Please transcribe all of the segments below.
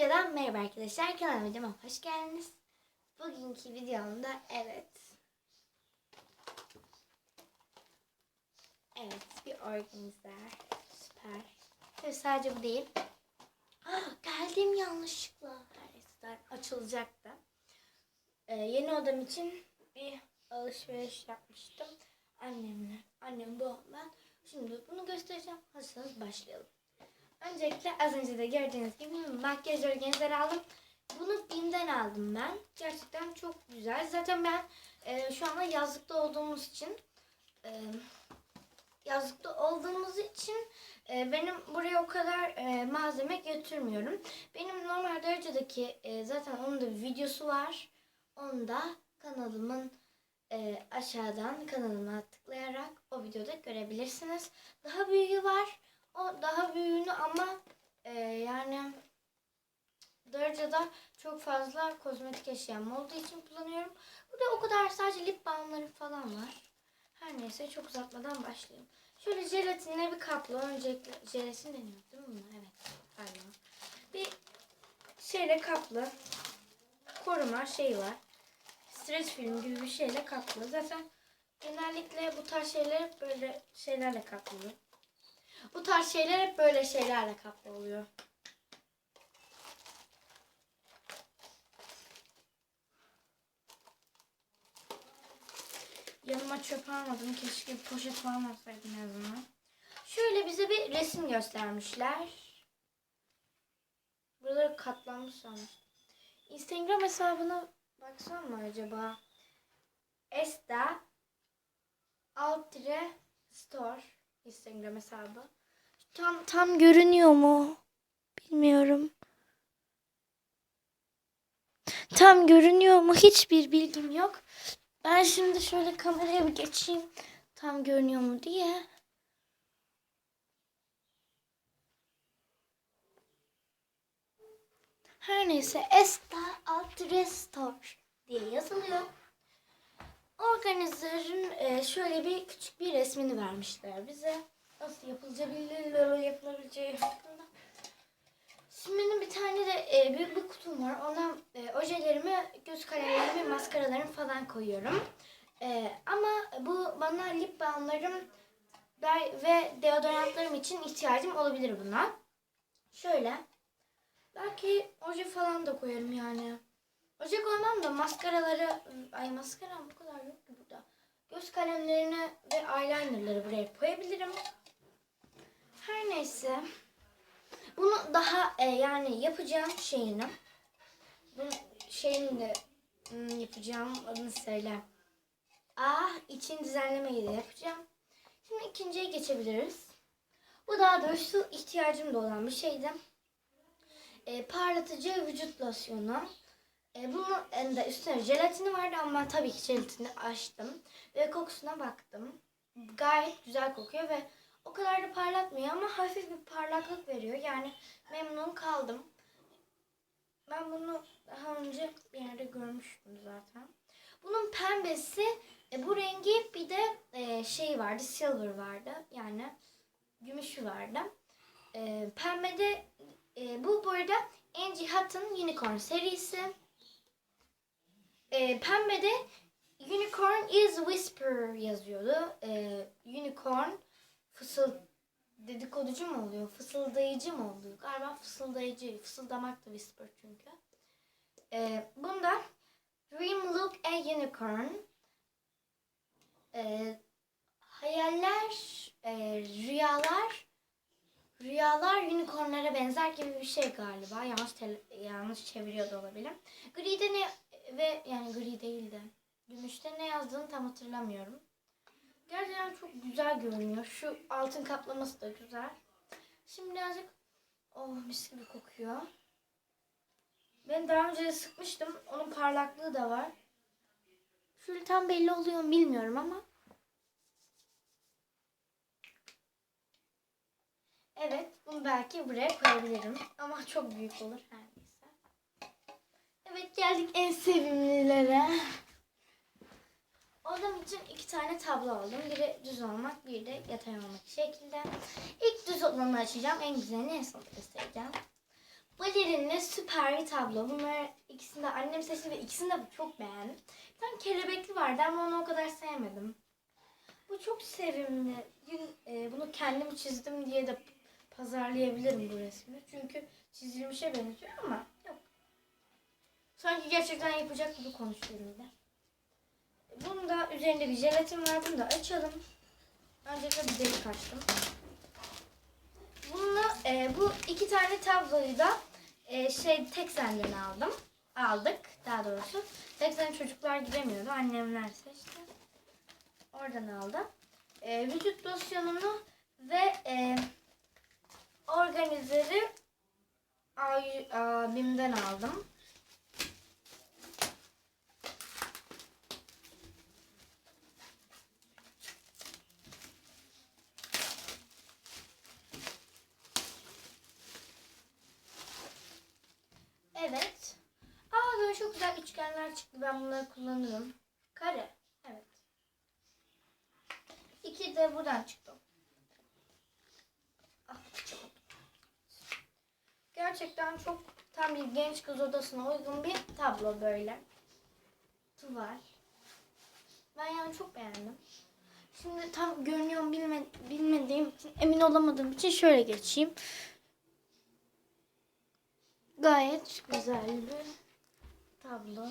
Tenceden merhaba arkadaşlar. Kanalıma videoma hoş geldiniz. Bugünkü videomda evet. Evet bir organizer. Süper. Tabii sadece bu değil. Ah, geldim yanlışlıkla. Her açılacaktı. Ee, yeni odam için bir alışveriş yapmıştım. Annemle. Annem bu ben. Şimdi bunu göstereceğim. Hazırsanız başlayalım. Öncelikle az önce de gördüğünüz gibi makyaj organizer aldım. Bunu BİM'den aldım ben. Gerçekten çok güzel. Zaten ben e, şu anda yazlıkta olduğumuz için e, yazlıkta olduğumuz için e, benim buraya o kadar e, malzeme götürmüyorum. Benim normal derecedeki e, zaten onun da videosu var. Onu da kanalımın e, aşağıdan kanalıma tıklayarak o videoda görebilirsiniz. Daha büyüğü var. O daha büyüğünü ama e, yani Darıca'da çok fazla kozmetik eşyam olduğu için kullanıyorum. Burada o kadar sadece lip balmlarım falan var. Her neyse çok uzatmadan başlayalım. Şöyle jelatinle bir kapla. Öncelikle jelatin deniyor değil mi? buna? Evet. Galiba. Bir şeyle kaplı. Koruma şey var. Streç film gibi bir şeyle kaplı. Zaten genellikle bu tarz şeyler hep böyle şeylerle kaplı. Bu tarz şeyler hep böyle şeylerle kaplı oluyor. Yanıma çöp almadım. Keşke poşet falan alsaydım en. Şöyle bize bir resim göstermişler. Buraları katlanmış sanmış. Instagram hesabına baksam mı acaba? Esta alt tire store Instagram hesabı. Tam tam görünüyor mu? Bilmiyorum. Tam görünüyor mu? Hiçbir bilgim yok. Ben şimdi şöyle kameraya bir geçeyim. Tam görünüyor mu diye. Her neyse Esta Alt Restore diye yazılıyor. Organizer'ın e, şöyle bir küçük bir resmini vermişler bize. Nasıl yapılacağı yapılabileceği hakkında. Şimdi bir tane de e, büyük bir kutum var. Ona e, ojelerimi, göz kalemlerimi, maskaralarımı falan koyuyorum. Ama bu bana lip balmlarım ve deodorantlarım için ihtiyacım olabilir buna. Şöyle. Belki oje falan da koyarım yani. Oje koymam da maskaraları, ay maskaram bu kadar yok ki burada. Göz kalemlerini ve eyelinerları buraya koyabilirim. Her neyse. Bunu daha e, yani yapacağım şeyini. Bunun şeyini de hmm, yapacağım adını söyle. Ah için düzenlemeyi de yapacağım. Şimdi ikinciye geçebiliriz. Bu daha doğrusu ihtiyacım da olan bir şeydi. E, parlatıcı vücut losyonu. E, bunun da üstüne jelatini vardı ama ben tabii ki jelatini açtım. Ve kokusuna baktım. Gayet güzel kokuyor ve o kadar da parlatmıyor ama hafif bir parlaklık veriyor. Yani memnun kaldım. Ben bunu daha önce bir yerde görmüştüm zaten. Bunun pembesi, e, bu rengi bir de e, şey vardı, silver vardı. Yani gümüşü vardı. E, pembede e, bu bu arada Angie Hutton Unicorn serisi. E, pembede Unicorn is Whisper yazıyordu. E, unicorn fısıl dedikoducu mu oluyor? Fısıldayıcı mı oluyor? Galiba fısıldayıcı. Fısıldamak da whisper çünkü. E, bunda Dream Look a Unicorn. E, hayaller, e, rüyalar Rüyalar unicornlara benzer gibi bir şey galiba. Yanlış yanlış çeviriyor da olabilirim. Gri'de ne ve yani gri değil de gümüşte ne yazdığını tam hatırlamıyorum. Gerçekten çok güzel görünüyor. Şu altın kaplaması da güzel. Şimdi birazcık oh mis gibi kokuyor. Ben daha önce de sıkmıştım. Onun parlaklığı da var. Şöyle tam belli oluyor mu bilmiyorum ama. Evet, bunu belki buraya koyabilirim. Ama çok büyük olur neyse. Evet, geldik en sevimlilere. Odam için iki tane tablo aldım. Biri düz olmak, biri de yatay olmak şekilde. İlk düz olanı açacağım. En güzelini en son göstereceğim. balerinli süper bir tablo. Bunlar ikisini de annem seçti ve ikisini de çok beğendim. Bir tane kelebekli vardı ama onu o kadar sevmedim. Bu çok sevimli. E, bunu kendim çizdim diye de pazarlayabilirim bu resmi. Çünkü çizilmişe benziyor ama. Sanki gerçekten yapacak gibi konuşuyorum da. Bunun da üzerinde bir jelatin var. Bunu da açalım. Öncelikle bir delik açtım. Bununla e, bu iki tane tabloyu da e, şey tek senden aldım. Aldık daha doğrusu. Tek sen çocuklar giremiyordu. Annemler seçti. Oradan aldım. E, vücut losyonunu ve e, organizeri abimden aldım. Evet. Aa böyle çok güzel üçgenler çıktı. Ben bunları kullanırım. Kare. Evet. İki de buradan çıktı. Ah. Gerçekten çok tam bir genç kız odasına uygun bir tablo böyle. Tuval. Ben yani çok beğendim. Şimdi tam görünüyor mu bilme, bilmediğim için, emin olamadığım için şöyle geçeyim. Gayet güzel bir tablo.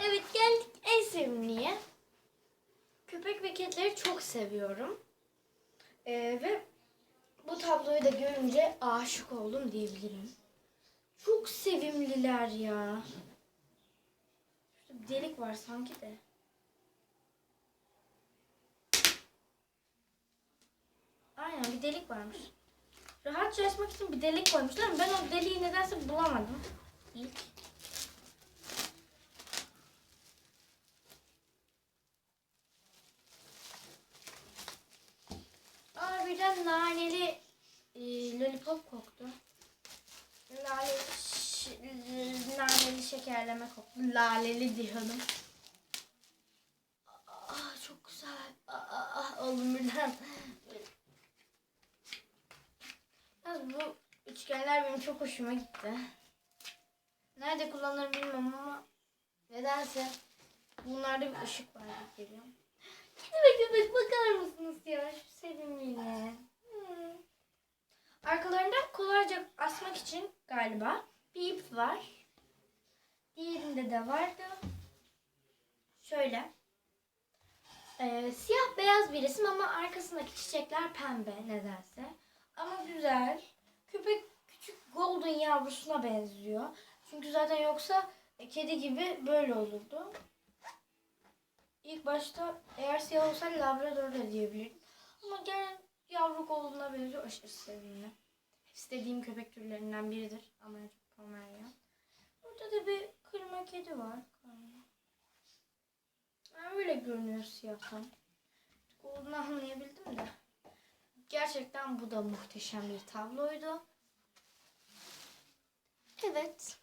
Evet geldik en sevimliye. Kedileri çok seviyorum. Ee, ve bu tabloyu da görünce aşık oldum diyebilirim. Çok sevimliler ya. Şurada bir delik var sanki de. Aynen bir delik varmış. Rahatça açmak için bir delik koymuşlar ama ben o deliği nedense bulamadım. İlk. Birden naneli e, lollipop koktu. Laleli, naneli şekerleme koktu. Laleli diyorum. Aa çok güzel. Aa, oğlum birden. Yalnız bu üçgenler benim çok hoşuma gitti. Nerede kullanırım bilmem ama nedense bunlarda bir ışık var gibi geliyor. Köpek köpek bakar mısınız ya şu sevimliyle. Arkalarından kolayca asmak için galiba bir ip var. Diğerinde de vardı. Şöyle. Ee, siyah beyaz bir resim ama arkasındaki çiçekler pembe nedense. Ama güzel. Köpek küçük golden yavrusuna benziyor. Çünkü zaten yoksa e, kedi gibi böyle olurdu. İlk başta eğer siyah olsaydı labrador da diyebilirdim. Ama gene yavru golden'a benziyor. Aşırı sevimli. İstediğim köpek türlerinden biridir. Çok Pomeranian. Burada da bir kırma kedi var. Yani öyle görünüyor siyahtan. Golden'ı anlayabildim de. Gerçekten bu da muhteşem bir tabloydu. Evet.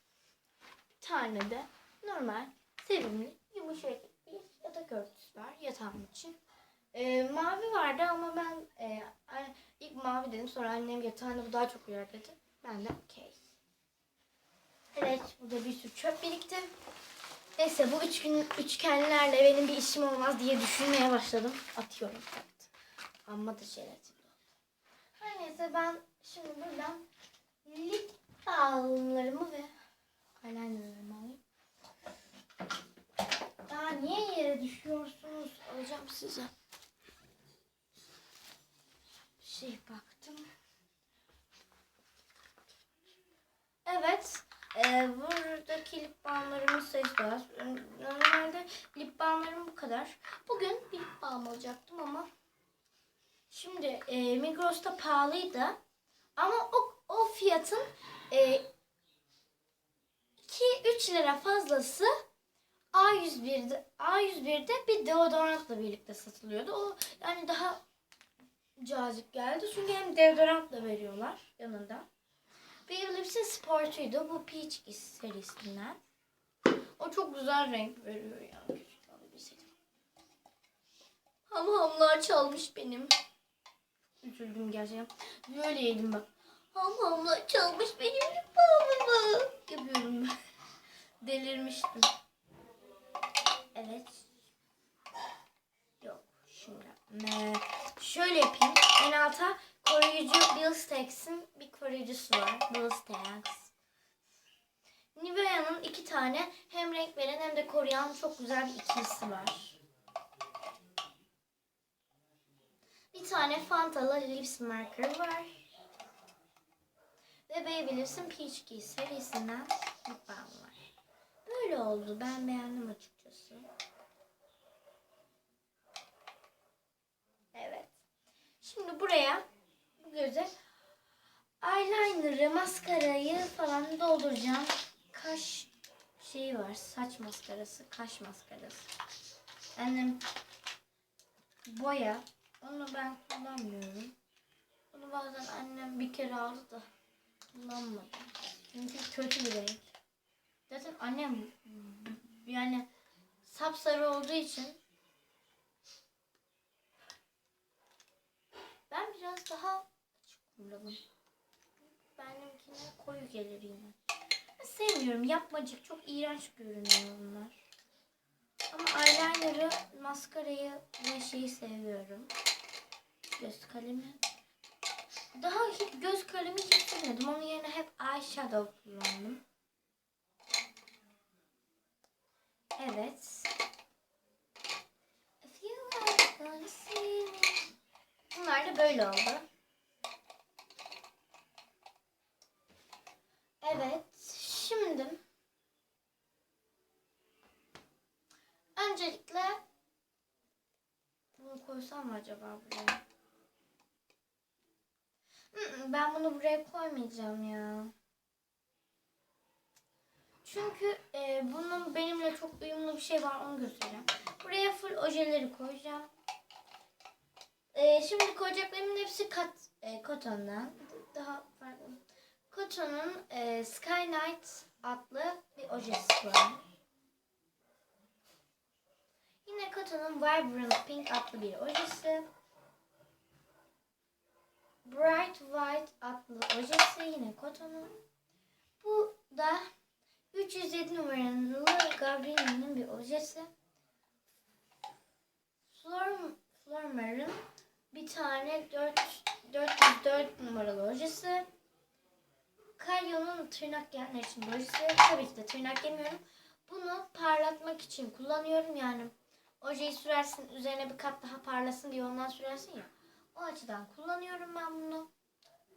Bir tane de normal, sevimli, yumuşak bir yatak örtüsü var yatağım için. Ee, mavi vardı ama ben e, ilk mavi dedim sonra annem yatağında bu daha çok uyar dedi. Ben de okey. Evet burada bir sürü çöp birikti. Neyse bu üç gün üçgenlerle benim bir işim olmaz diye düşünmeye başladım. Atıyorum. Evet. Amma da jelatin. Her neyse ben şimdi buradan lip balmlarımı ve eyelinerlarımı alayım. Daha niye yere düşüyorsunuz? Alacağım size. Bir şey baktım. Evet. E, buradaki lip balmlarımı seçeceğiz. Normalde lip balmlarım bu kadar. Bugün lip balm alacaktım ama Şimdi e, Migros'ta pahalıydı. Ama o, o fiyatın e, 2-3 lira fazlası A101'de, A101'de bir deodorantla birlikte satılıyordu. O yani daha cazip geldi. Çünkü hem deodorantla veriyorlar yanında. Baby Lips'in sportuydu. Bu Peach serisinden. O çok güzel renk veriyor yani. Keşke alabilseydim. Ama hamlar çalmış benim. Üzüldüm gerçekten. Böyleydim bak. Hamamla çalmış benim lip balmımı. Yapıyorum ben. Delirmiştim. Evet. Yok şimdi. Ee, şöyle yapayım. En alta koruyucu Billstacks'in bir koruyucusu var. Billstacks. Nivea'nın iki tane hem renk veren hem de koruyan çok güzel bir ikilisi var. Bir tane Fanta'lı Lips Marker var. Ve Babyliss'in Peach Key serisinden lip balm var. Böyle oldu. Ben beğendim açıkçası. Evet. Şimdi buraya bu göze eyeliner'ı, maskarayı falan dolduracağım. Kaş şeyi var. Saç maskarası, kaş maskarası. Annem boya. Onu ben kullanmıyorum. Bunu bazen annem bir kere aldı da kullanmadım. Çünkü kötü bir renk. Zaten annem yani sapsarı olduğu için ben biraz daha açık kullanırım. Benimkine koyu gelir yine. Ben sevmiyorum. Yapmacık çok iğrenç görünüyor bunlar. Ama eyeliner'ı, maskarayı ve şeyi seviyorum. Göz kalemi. Daha hiç göz kalemi hiç sürmedim. Onun yerine hep eyeshadow kullandım. Evet. Da böyle oldu. Evet. Şimdi öncelikle bunu koysam mı acaba buraya? Ben bunu buraya koymayacağım ya. Çünkü e, bunun benimle çok uyumlu bir şey var onu göstereceğim. Buraya full ojeleri koyacağım. E, şimdi koyacaklarımın hepsi kat, e, Cotton'dan. Daha farklı. Cotton'un e, Sky Night adlı bir ojesi var. Yine Cotton'un Vibrant Pink adlı bir ojesi. Bright White adlı ojesi yine Cotton'un. Bu da 307 numaralı Gabriela'nın bir ojesi. Flor, Flormar'ın bir tane 4, 404 numaralı ojesi. Kalyon'un tırnak yenler için ojesi. Tabii ki de tırnak yemiyorum. Bunu parlatmak için kullanıyorum yani. Ojeyi sürersin üzerine bir kat daha parlasın diye ondan sürersin ya. O açıdan kullanıyorum ben bunu.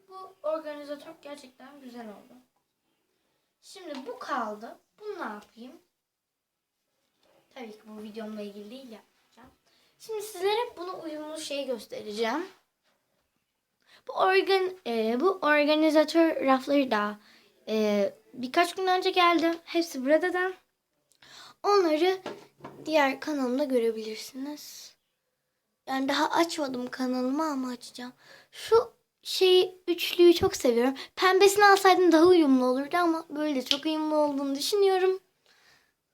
Bu organizatör gerçekten güzel oldu. Şimdi bu kaldı. Bunu ne yapayım? Tabii ki bu videomla ilgili değil yapacağım. Şimdi sizlere bunu uyumlu şey göstereceğim. Bu organ e, bu organizatör rafları da e, birkaç gün önce geldi. Hepsi buradan. Onları diğer kanalımda görebilirsiniz. Yani daha açmadım kanalımı ama açacağım. Şu şeyi üçlüyü çok seviyorum. Pembesini alsaydım daha uyumlu olurdu ama böyle çok uyumlu olduğunu düşünüyorum.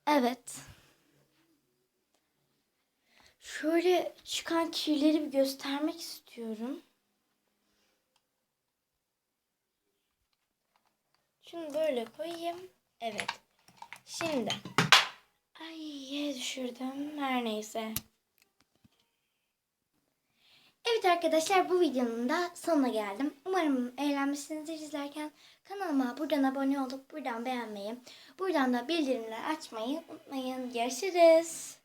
Evet. Şöyle çıkan kirleri bir göstermek istiyorum. Şunu böyle koyayım. Evet. Şimdi. Ay yere düşürdüm. Her neyse. Evet arkadaşlar bu videonun da sonuna geldim. Umarım eğlenmişsinizdir izlerken. Kanalıma buradan abone olup buradan beğenmeyi, buradan da bildirimler açmayı unutmayın. Görüşürüz.